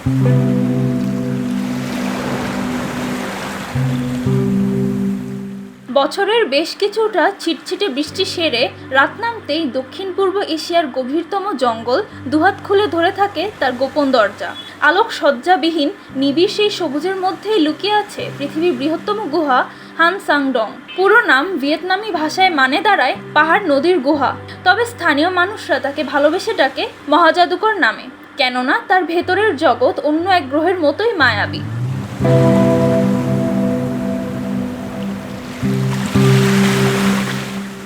বছরের বেশ কিছুটা ছিটছিটে বৃষ্টি সেরে রাত নামতেই দক্ষিণ পূর্ব এশিয়ার গভীরতম জঙ্গল দুহাত খুলে ধরে থাকে তার গোপন দরজা। আলোক সজ্জাবিহীন নিবিড় সেই সবুজের মধ্যেই লুকিয়ে আছে পৃথিবীর বৃহত্তম গুহা হান সাংডং পুরো নাম ভিয়েতনামি ভাষায় মানে দাঁড়ায় পাহাড় নদীর গুহা। তবে স্থানীয় মানুষরা তাকে ভালোবেসে ডাকে মহাজাদুকর নামে। কেননা তার ভেতরের জগৎ অন্য এক গ্রহের মতোই মায়াবী।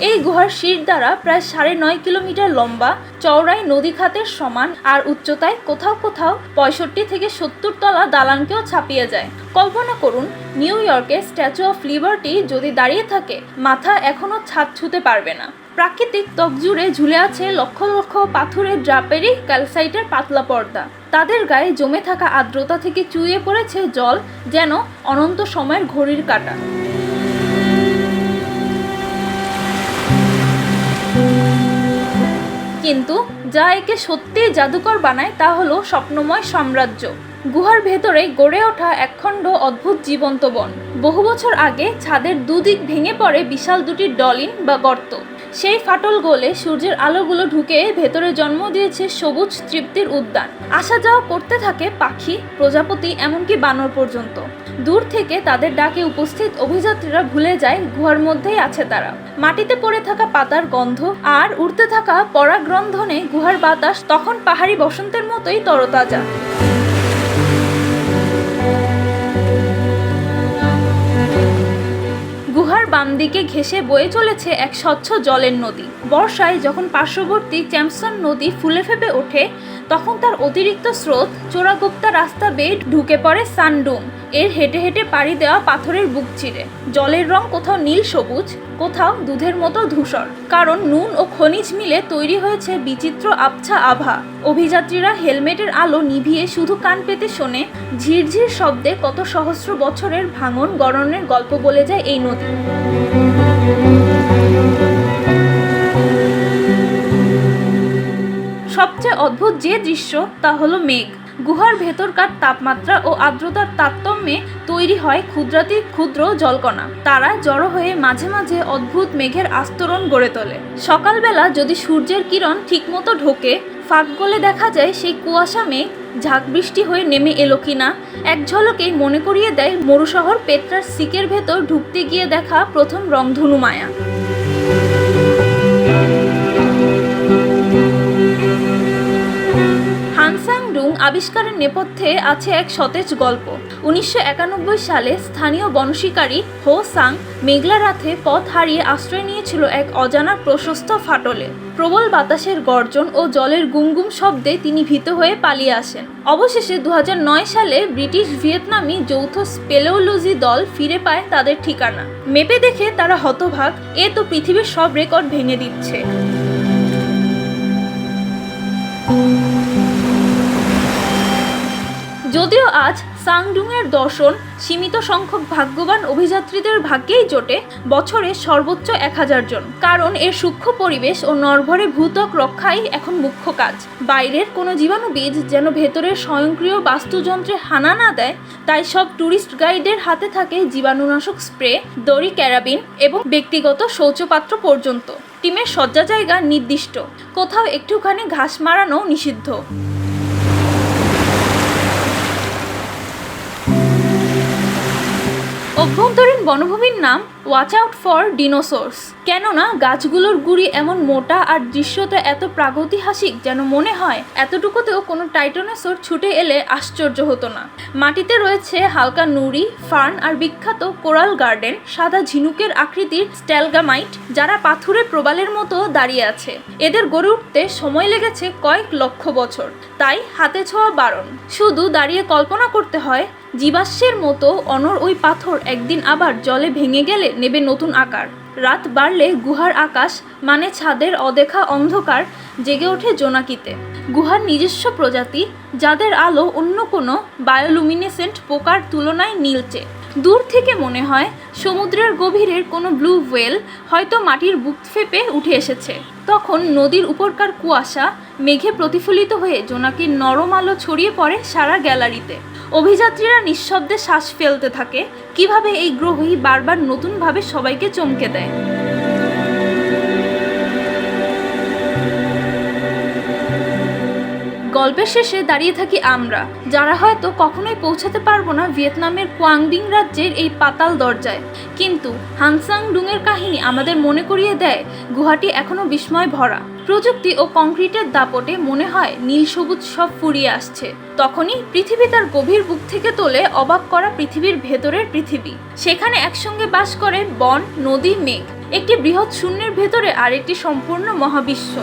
এই গুহার শির দ্বারা প্রায় সাড়ে নয় কিলোমিটার লম্বা চওড়ায় নদী খাতের সমান আর উচ্চতায় কোথাও কোথাও পঁয়ষট্টি থেকে সত্তর তলা দালানকেও ছাপিয়ে যায়। কল্পনা করুন, নিউ ইয়র্কের স্ট্যাচু অফ লিবার্টি যদি দাঁড়িয়ে থাকে, মাথা এখনও ছাদ ছুতে পারবে না। প্রাকৃতিক ত্বক জুড়ে ঝুলে আছে লক্ষ লক্ষ পাথুরের ড্রাপেরি ক্যালসাইটের পাতলা পর্দা। তাদের গায়ে জমে থাকা আর্দ্রতা থেকে চুইয়ে পড়েছে জল যেন অনন্ত সময়ের ঘড়ির কাঁটা। কিন্তু যা একে সত্যিই জাদুকর বানায় তা হলো স্বপ্নময় সাম্রাজ্য। গুহার ভেতরে গড়ে ওঠা একখণ্ড অদ্ভুত জীবন্ত বন। বহু বছর আগে ছাদের দুদিক ভেঙে পড়ে বিশাল দুটি ডলিন বা গর্ত। সেই ফাটল গোলে সূর্যের আলোগুলো ঢুকে ভেতরে জন্ম দিয়েছে সবুজ তৃপ্তির উদ্যান। আসা যাওয়া করতে থাকে পাখি, প্রজাপতি, এমনকি বানর পর্যন্ত। দূর থেকে তাদের ডাকে উপস্থিত অভিযাত্রীরা ভুলে যায়, গুহার মধ্যেই আছে তারা। মাটিতে পড়ে থাকা পাতার গন্ধ আর উড়তে থাকা পরাগ্রন্ধনে গুহার বাতাস তখন পাহাড়ি বসন্তের মতোই তরতাজা। গুহার বাম দিকে ঘেঁষে বয়ে চলেছে এক স্বচ্ছ জলের নদী। বর্ষায় যখন পার্শ্ববর্তী চ্যামসন নদী ফুলে ফেপে ওঠে, তখন তার অতিরিক্ত স্রোত চোরাগুপ্তা রাস্তা বেয়ে ঢুকে পড়ে সানডুম। এর হেঁটে হেঁটে পাড়ি দেওয়া পাথরের বুক চিরে। জলের রং কোথাও নীল সবুজ, কোথাও দুধের মতো ধূসর। কারণ নুন ও খনিজ মিলে তৈরি হয়েছে বিচিত্র আবছা আভা। অভিযাত্রীরা হেলমেটের আলো নিভিয়ে শুধু কান পেতে শোনে, ঝিরঝির শব্দে কত সহস্র বছরের ভাঙন গড়নের গল্প বলে যায় এই নদী। সবচেয়ে অদ্ভুত যে দৃশ্য তা হলো মেঘ। গুহার ভেতরকার তাপমাত্রা ও আর্দ্রতার তারতম্যে তৈরি হয় ক্ষুদ্রাতি ক্ষুদ্র জলকণা। তারা জড়ো হয়ে মাঝে মাঝে অদ্ভুত মেঘের আস্তরণ গড়ে তোলে। সকালবেলা যদি সূর্যের কিরণ ঠিকমতো ঢোকে, ফাঁক গলে দেখা যায় সেই কুয়াশা মেঘ, ঝাঁক বৃষ্টি হয়ে নেমে এলো কিনা, এক ঝলকেই মনে করিয়ে দেয় মরুশহর পেট্রার সিকের ভেতর ঢুকতে গিয়ে দেখা প্রথম রংধনু মায়া। আবিষ্কারের নেপথ্যে আছে এক সতেজ গল্প। উনিশশো একানব্বই সালে স্থানীয় বনশিকারী হো সাং মেঘলা রাতে পথ হারিয়ে আশ্রয় নিয়েছিল এক অজানা প্রশস্ত ফাটলে। প্রবল বাতাসের গর্জন ও জলের গুমগুম শব্দে তিনি ভীত হয়ে পালিয়ে আসেন। অবশেষে দু হাজার নয় সালে ব্রিটিশ ভিয়েতনামি যৌথ স্পেলোলজি দল ফিরে পায় তাদের ঠিকানা। মেপে দেখে তারা হতভাগ, এ তো পৃথিবীর সব রেকর্ড ভেঙে দিচ্ছে। যদিও আজ সাংডুংয়ের দর্শন সীমিত সংখ্যক ভাগ্যবান অভিযাত্রীদের ভাগ্যেই জোটে, বছরে সর্বোচ্চ এক হাজার জন। কারণ এর সূক্ষ্ম পরিবেশ ও নরভরে ভূতক রক্ষাই এখন মুখ্য কাজ। বাইরের কোনো জীবাণুবীজ যেন ভেতরের স্বয়ংক্রিয় বাস্তুযন্ত্রে হানা না দেয়, তাই সব ট্যুরিস্ট গাইডের হাতে থাকে জীবাণুনাশক স্প্রে, দড়ি ক্যারাবিন এবং ব্যক্তিগত শৌচপাত্র পর্যন্ত। টিমের শয্যা জায়গা নির্দিষ্ট। কোথাও একটুখানি ঘাস মারানো নিষিদ্ধ। অভ্যন্তরীণ বনভূমির নাম ওয়াচ আউট ফর ডিনোসোর্স কেননা, গাছগুলোর গুড়ি এমন মোটা আর দৃশ্যটা এত প্রাগৈতিহাসিক যেন মনে হয় এতটুকুতেও কোনো টাইটোনোসোর ছুটে এলে আশ্চর্য হতো না। মাটিতে রয়েছে হালকা নুড়ি, ফার্ন আর বিখ্যাত কোরাল গার্ডেন, সাদা ঝিনুকের আকৃতির স্ট্যালগামাইট, যারা পাথুরে প্রবালের মতো দাঁড়িয়ে আছে। এদের গড়ে উঠতে সময় লেগেছে কয়েক লক্ষ বছর। তাই হাতে ছোঁয়া বারণ। শুধু দাঁড়িয়ে কল্পনা করতে হয় জীবাশ্মের মতো অনর ওই পাথর একদিন আবার জলে ভেঙে গেলে নেবে নতুন আকার। রাত বাড়লে গুহার আকাশ মানে ছাদের অদেখা অন্ধকার জেগে ওঠে জোনাকিতে। গুহার নিজস্ব প্রজাতি, যাদের আলো অন্য কোনো বায়োলুমিনেসেন্ট পোকার তুলনায় নীলচে। দূর থেকে মনে হয়, সমুদ্রের গভীরের কোনো ব্লু ওয়েল হয়তো মাটির বুক ফেপে উঠে এসেছে। তখন নদীর উপরকার কুয়াশা, মেঘে প্রতিফলিত হয়ে জোনাকির নরম আলো ছড়িয়ে পড়ে সারা গ্যালারিতে। অভিযাত্রীরা নিঃশব্দে শ্বাস ফেলতে থাকে। কীভাবে এই গ্রহই বারবার নতুনভাবে সবাইকে চমকে দেয়? গল্পের শেষে দাঁড়িয়ে থাকি আমরা, যারা হয়তো কখনোই পৌঁছাতে পারব না ভিয়েতনামের কোয়াংডিং রাজ্যের এই পাতাল দরজায়। কিন্তু হানসাং ডুংয়ের কাহিনী আমাদের মনে করিয়ে দেয়, গুহাটি এখনও বিস্ময় ভরা। প্রযুক্তি ও কংক্রিটের দাপটে মনে হয় নীল সবুজ সব ফুরিয়ে আসছে। তখনই পৃথিবী তার গভীর বুক থেকে তোলে অবাক করা পৃথিবীর ভেতরের পৃথিবী। সেখানে একসঙ্গে বাস করে বন, নদী, মেঘ। একটি বৃহৎ শূন্যের ভেতরে আরেকটি সম্পূর্ণ মহাবিশ্ব।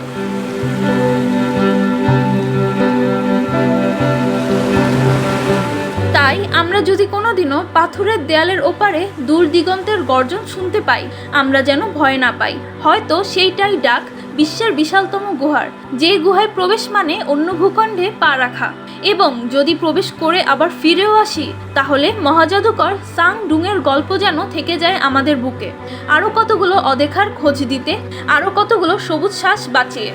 তাই আমরা যদি কোনোদিনও পাথরের দেয়ালের ওপারে দূর দিগন্তের গর্জন শুনতে পাই, আমরা যেন ভয় না পাই। হয়তো সেইটাই ডাক বিশ্বের বিশালতম গুহার, যে গুহায় প্রবেশ মানে অন্য ভূখণ্ডে পা রাখা। এবং যদি প্রবেশ করে আবার ফিরেও আসি, তাহলে মহাজাদুকর সাং ডুংয়ের গল্প যেন থেকে যায় আমাদের বুকে। আরও কতগুলো অদেখার খোঁজ দিতে আরও কতগুলো সবুজ শ্বাস বাঁচিয়ে।